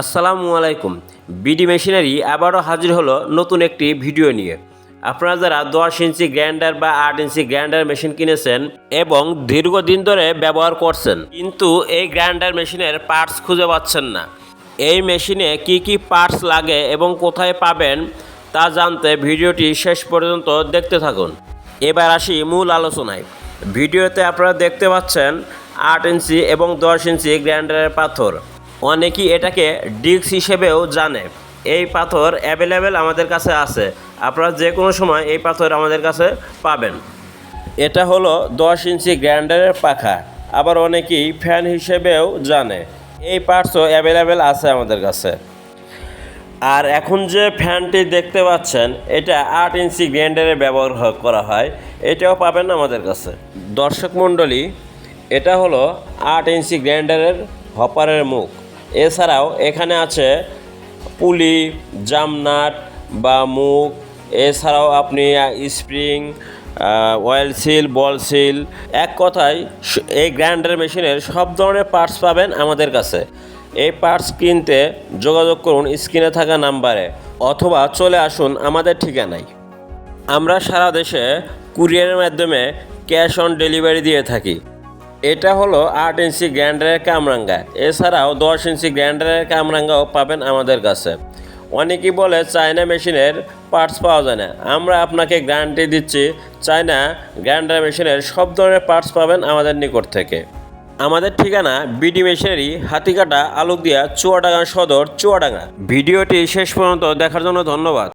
আসসালামু আলাইকুম। BD machinery আবারও হাজির হলো নতুন একটি ভিডিও নিয়ে। আপনারা যারা দশ ইঞ্চি গ্রাইন্ডার বা আট ইঞ্চি গ্রাইন্ডার মেশিন কিনেছেন এবং দীর্ঘদিন ধরে ব্যবহার করছেন, কিন্তু এই গ্রাইন্ডার মেশিনের পার্টস খুঁজে পাচ্ছেন না। এই মেশিনে কি কি পার্টস লাগে এবং কোথায় পাবেন তা জানতে ভিডিওটি শেষ পর্যন্ত দেখতে থাকুন। এবার আসি মূল আলোচনায়। ভিডিওতে আপনারা দেখতে পাচ্ছেন আট ইঞ্চি এবং দশ ইঞ্চি গ্রাইন্ডারের পাথর। অনেকেই এটাকে ডিস্ক হিসেবেও জানে। এই পাথর অ্যাভেলেবেল আমাদের কাছে আছে। আপনারা যে কোনো সময় এই পাথর আমাদের কাছে পাবেন। এটা হলো দশ ইঞ্চি গ্রাইন্ডারের পাখা। আবার অনেকেই ফ্যান হিসেবেও জানে। এই পার্টসও অ্যাভেলেবেল আছে আমাদের কাছে। আর এখন যে ফ্যানটি দেখতে পাচ্ছেন, এটা আট ইঞ্চি গ্রাইন্ডারে ব্যবহার করা হয়। এটাও পাবেন আমাদের কাছে। দর্শক মণ্ডলী, এটা হলো আট ইঞ্চি গ্রাইন্ডারের হপারের মুখ। এছাড়াও এখানে আছে পুলি, জামনাট বা মুখ এছাড়াও আপনি spring oil seal ball seal এক কথায় এই গ্রাইন্ডার মেশিনের সব ধরনের পার্টস পাবেন আমাদের কাছে। এই পার্টস কিনতে যোগাযোগ করুন স্ক্রিনে থাকা নাম্বারে অথবা চলে আসুন আমাদের ঠিকানায়। আমরা সারা দেশে কুরিয়ারের মাধ্যমে ক্যাশ অন ডেলিভারি দিয়ে থাকি। এটা হলো আট ইঞ্চি গ্রাইন্ডারের কামরাঙ্গা। এছাড়াও দশ ইঞ্চি গ্রাইন্ডারের কামরাঙ্গাও পাবেন আমাদের কাছে। অনেকেই বলে চায়না মেশিনের পার্টস পাওয়া যায় না। আমরা আপনাকে গ্যারান্টি দিচ্ছি, চায়না গ্রাইন্ডার মেশিনের সব ধরনের পার্টস পাবেন আমাদের নিকট থেকে। আমাদের ঠিকানা বিডি মেশিনারি হাতিকাটা আলুকদিয়া, চুয়াডাঙ্গা সদর, চুয়াডাঙ্গা। ভিডিওটি শেষ পর্যন্ত দেখার জন্য ধন্যবাদ।